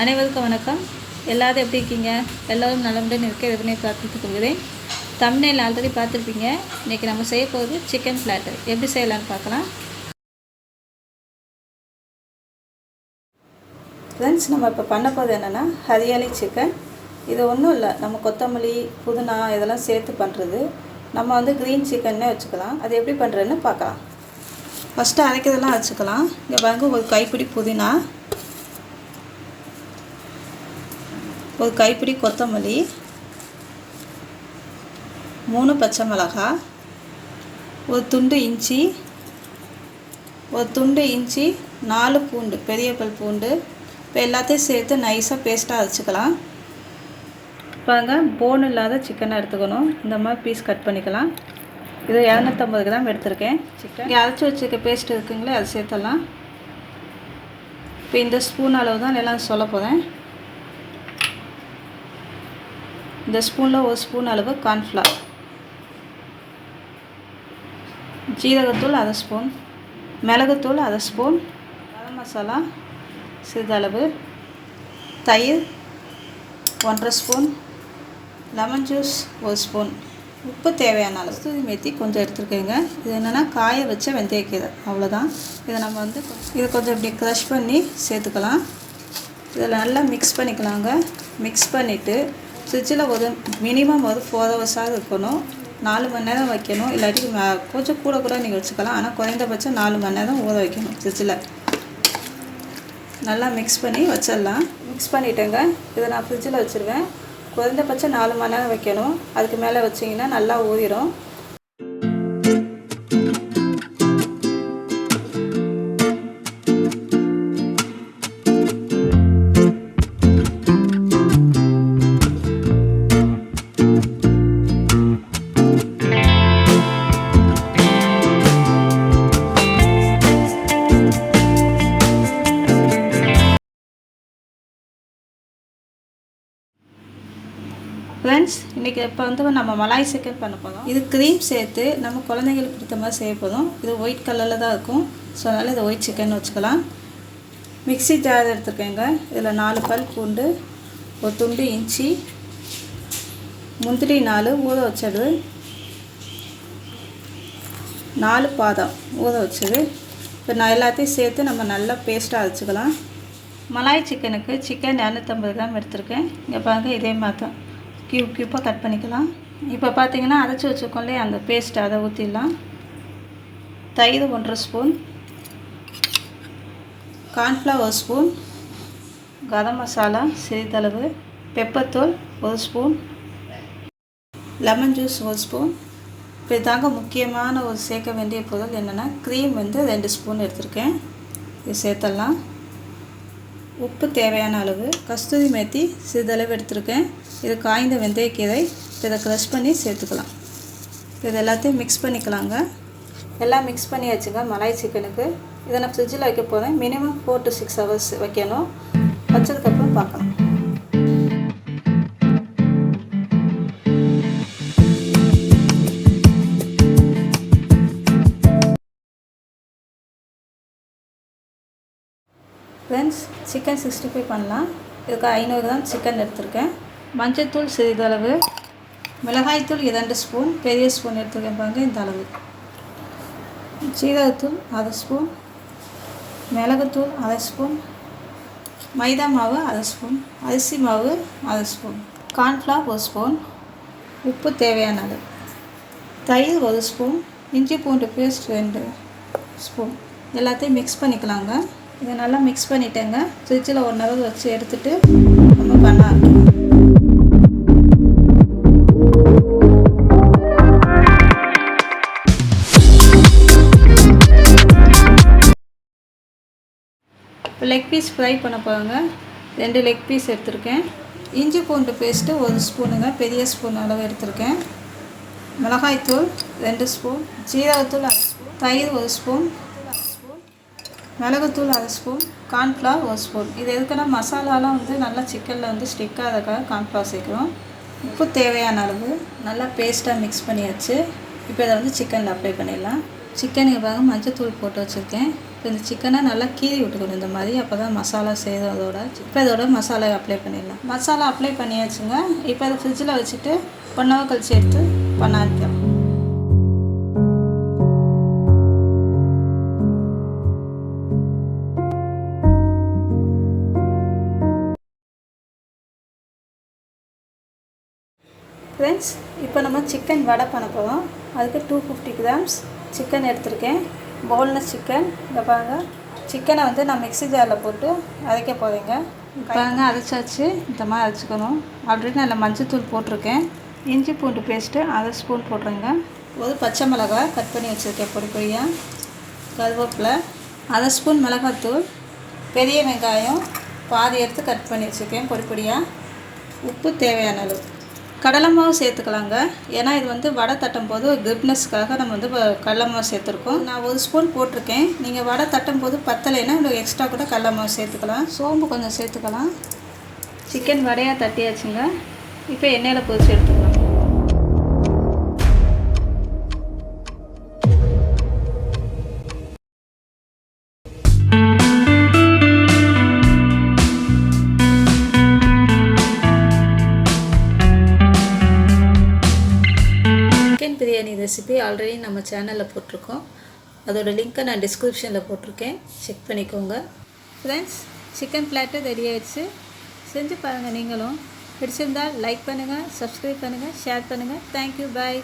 அனைவருக்கும் வணக்கம். எல்லாரும் எப்படி இருக்கீங்க? எல்லோரும் நலமுடன் இருக்க இறைவனை பிரார்த்தித்துக் கொள்கிறேன். தமிழில் ஆல்ரெடி பார்த்துருப்பீங்க. இன்றைக்கி நம்ம செய்ய போகிறது சிக்கன் பிளாட்டர் எப்படி செய்யலான்னு பார்க்கலாம். ஃப்ரெண்ட்ஸ் நம்ம இப்போ பண்ண போகிறது என்னென்னா ஹரியாலி சிக்கன் இது ஒன்றும் இல்லை. நம்ம கொத்தமல்லி புதினா இதெல்லாம் சேர்த்து பண்ணுறது நம்ம வந்து க்ரீன் சிக்கன்னே வச்சுக்கலாம். அது எப்படி பண்ணுறதுன்னு பார்க்கலாம். ஃபஸ்ட்டு அரைக்கிறதெல்லாம் வச்சுக்கலாம். இங்கே பாருங்க ஒரு கைப்பிடி புதினா. ஒரு கைப்பிடி கொத்தமல்லி மூணு பச்சை மிளகாய் ஒரு துண்டு இஞ்சி ஒரு துண்டு இஞ்சி நாலு பூண்டு பெரிய பல் பூண்டு. இப்போ எல்லாத்தையும் சேர்த்து நைஸாக பேஸ்ட்டாக அரைச்சிக்கலாம். பாருங்க போன் இல்லாத சிக்கனை எடுத்துக்கணும். இந்த மாதிரி பீஸ் கட் பண்ணிக்கலாம். இது இரநூத்தம்பது கிராம் எடுத்திருக்கேன். சிக்கன் இங்கே அரைச்சி வச்சுருக்க பேஸ்ட் இருக்குங்களே அது சேர்த்துடலாம். இப்போ இந்த ஸ்பூன் அளவு தான் எல்லாம் சொல்ல போகிறேன் இந்த ஸ்பூனில் ஒரு ஸ்பூன் அளவு கார்ன்ஃப்ளவர் ஜீரகத்தூள் அரை ஸ்பூன். மிளகுத்தூள் அரை ஸ்பூன். கரம் மசாலா சிறிதளவு. தயிர் ஒன்றரை ஸ்பூன். லெமன் ஜூஸ் ஒரு ஸ்பூன். உப்பு தேவையான அளவு தூதி மேத்தி கொஞ்சம் எடுத்துருக்கேங்க. இது என்னென்னா காய வச்ச வெந்தயக்கீரை அவ்வளோதான் இதை நம்ம வந்து இதை கொஞ்சம் இப்படி க்ரஷ் பண்ணி சேர்த்துக்கலாம். இதில் நல்லா மிக்ஸ் பண்ணிக்கலாங்க. மிக்ஸ் பண்ணிவிட்டு ஃப்ரிட்ஜில் ஒரு மினிமம் ஒரு ஃபோர் ஹவர்ஸாக இருக்கணும். நாலு மணி நேரம் வைக்கணும். இல்லாட்டி கொஞ்சம் கூட கூட நீங்கள் வச்சுக்கலாம். ஆனால் குறைந்தபட்சம் நாலு மணி நேரம் ஊற வைக்கணும் ஃப்ரிட்ஜில் நல்லா மிக்ஸ் பண்ணி வச்சிடலாம். மிக்ஸ் பண்ணிட்டேங்க. இதை நான் ஃப்ரிட்ஜில் வச்சுருவேன். குறைந்தபட்சம் நாலு மணி நேரம் வைக்கணும். அதுக்கு மேலே வச்சிங்கன்னா நல்லா ஊறிடும். ஃப்ரெண்ட்ஸ் இன்றைக்கி இப்போ வந்து நம்ம மலாய் சிக்கன் பண்ண போகிறோம் இது க்ரீம் சேர்த்து நம்ம குழந்தைங்களுக்கு பிடித்த மாதிரி செய்ய போதும் இது ஒயிட் கலரில் தான் இருக்கும். ஸோ அதனால் இது ஒயிட் சிக்கன் வச்சுக்கலாம். மிக்ஸி ஜார் எடுத்துருக்கேங்க. இதில் நாலு பல் பூண்டு ஒரு துண்டு இஞ்சி முந்திரி நாலு ஊற வச்சது நாலு பாதம் ஊற வச்சது. இப்போ நான் எல்லாத்தையும் சேர்த்து நம்ம நல்லா பேஸ்ட்டாக அரைச்சிக்கலாம். மலாய் சிக்கனுக்கு சிக்கன் இரநூத்தம்பது கிராம் எடுத்திருக்கேன். இங்கே பாருங்கள் இதே மாதிரி தான் க்யூப் க்யூப்பாக கட் பண்ணிக்கலாம். இப்போ பார்த்தீங்கன்னா அரைச்சி வச்சுக்கோங்களே அந்த பேஸ்ட் அதை ஊற்றிடலாம் தயிர் ஒன்றரை spoon cornflour spoon garam masala சிறிதளவு. பெப்பத்தூள் ஒரு ஸ்பூன் லெமன் ஜூஸ் ஒரு ஸ்பூன் இப்போ இதாங்க முக்கியமான ஒரு சேர்க்க வேண்டிய பொருள் என்னென்னா க்ரீம் வந்து ரெண்டு ஸ்பூன் எடுத்திருக்கேன். இது சேர்த்துடலாம். உப்பு தேவையான அளவு கஸ்தூரி மேத்தி சிறிதளவு எடுத்திருக்கேன். இது காய்ந்த வெந்தயக்கீரை இதை க்ரஷ் பண்ணி சேர்த்துக்கலாம். இது எல்லாத்தையும் மிக்ஸ் பண்ணிக்கலாங்க. எல்லாம் மிக்ஸ் பண்ணி வச்சுங்க மலாய் சிக்கனுக்கு இதை நான் ஃப்ரிட்ஜில் வைக்க போகிறேன் minimum four to six hours வைக்கணும். வச்சதுக்கப்புறம் பார்க்கலாம். ஃப்ரெண்ட்ஸ் சிக்கன் சிக்ஸ்டி ஃபைவ் பண்ணலாம். இதுக்கு ஐநூறு கிராம் சிக்கன் எடுத்திருக்கேன். மஞ்சத்தூள் சிறிதளவு. மிளகாய்த்தூள் இரண்டு ஸ்பூன் பெரிய ஸ்பூன் எடுத்துருக்கேன் பாருங்க இந்த அளவு. சீரகத்தூள் அரை ஸ்பூன் மிளகுத்தூள் அரை ஸ்பூன் மைதா மாவு அரை ஸ்பூன் அரிசி மாவு அரை ஸ்பூன் கார்ன்ஃப்ளவர் ஒரு ஸ்பூன் உப்பு தேவையான அளவு. தயிர் ஒரு ஸ்பூன் இஞ்சி பூண்டு பேஸ்ட் ரெண்டு ஸ்பூன் எல்லாத்தையும் மிக்ஸ் பண்ணிக்கலாங்க. இதை நல்லா மிக்ஸ் பண்ணிட்டேங்க. ஃப்ரிட்ஜில் ஒன் ஹவர் வச்சு எடுத்துட்டு நம்ம பண்ண ஆரம்பிக்கலாம். இப்போ லெக் பீஸ் ஃப்ரை பண்ண போகிறாங்க ரெண்டு லெக் பீஸ் எடுத்திருக்கேன். இஞ்சி பூண்டு பேஸ்ட்டு ஒரு ஸ்பூனுங்க. பெரிய ஸ்பூன் அளவு எடுத்திருக்கேன். மிளகாய்த்தூள் ரெண்டு ஸ்பூன். ஜீரகத்தூள் அரை ஸ்பூன். தயிர் ஒரு ஸ்பூன். மிளகுத்தூள் அரை ஸ்பூன் கார்ன்ஃப்ளவர் ஒரு ஸ்பூன் இது எதுக்குன்னா மசாலாலாம் வந்து நல்லா சிக்கனில் வந்து ஸ்டிக் ஆகிறதுக்காக கார்ன்ஃப்ளவர் சேர்க்குறோம். உப்பு தேவையான அளவு நல்லா பேஸ்ட்டாக மிக்ஸ் பண்ணியாச்சு. இப்போ இதை வந்து சிக்கனில் அப்ளை பண்ணிடலாம். சிக்கனுக்கு பாருங்க மஞ்சத்தூள் போட்டு வச்சுருக்கேன். இப்போ இந்த சிக்கனை நல்லா கீறி விட்டுக்கணும் இந்த மாதிரி. அப்போ தான் மசாலா செய்தோம் அதோட. இப்போ இதோட மசாலா அப்ளை பண்ணிடலாம். மசாலா அப்ளை பண்ணியாச்சுங்க. இப்போ அதை ஃப்ரிட்ஜில் வச்சுட்டு ஒன் ஹவர் கழிச்சு எடுத்து பண்ண ஆரம்பிக்கலாம் ஃப்ரெண்ட்ஸ் இப்போ நம்ம சிக்கன் வடை பண்ண போகிறோம் அதுக்கு டூ ஃபிஃப்டி கிராம்ஸ் சிக்கன் எடுத்திருக்கேன். போன்லெஸ் சிக்கன் இந்த பாருங்க. சிக்கனை வந்து நான் மிக்ஸி ஜாரில் போட்டு அரைக்க போகிறேங்க பாருங்க அரைச்சாச்சு. இந்த மாதிரி அரைச்சிக்கணும். ஆல்ரெடி நான் மஞ்சத்தூள் போட்டிருக்கேன். இஞ்சி பூண்டு பேஸ்ட்டு அரை ஸ்பூன் போட்டுருங்க ஒரு பச்சை மிளகாய் கட் பண்ணி வச்சுருக்கேன் பொடி பொடியாக கருவேப்பிலை அரை ஸ்பூன் மிளகாத்தூள் பெரிய வெங்காயம் பாதி எடுத்து கட் பண்ணி வச்சுருக்கேன் பொடி பொடியாக உப்பு தேவையான அளவு. கடலை மாவு சேர்த்துக்கலாங்க. ஏன்னா இது வந்து வடை தட்டும் போது கிரிப்னஸ்க்காக நம்ம வந்து வ- கடலை மாவு சேர்த்துருக்கோம். நான் ஒரு ஸ்பூன் போட்டிருக்கேன். நீங்கள் வடை தட்டும் போது பத்தலைன்னா இன்னும் எக்ஸ்ட்ரா கூட கடலை மாவு சேர்த்துக்கலாம். சோம்பு கொஞ்சம் சேர்த்துக்கலாம். சிக்கன் வடையாக தட்டியாச்சுங்க. இப்போ எண்ணெயில் பொரிச்சு எடுத்துக்கலாம். ரெசிபி ஆல்ரெடி நம்ம சேனலில் போட்டிருக்கோம். அதோட லிங்க்கை நான் டிஸ்கிரிப்ஷனில் போட்டிருக்கேன். செக் பண்ணிக்கோங்க. ஃப்ரெண்ட்ஸ் சிக்கன் பிளாட்டு ரெடி ஆயிடுச்சு. செஞ்சு பாருங்கள் நீங்களும். பிடிச்சிருந்தால் லைக் பண்ணுங்கள் சப்ஸ்கிரைப் பண்ணுங்கள் ஷேர் பண்ணுங்கள் தேங்க்யூ பாய்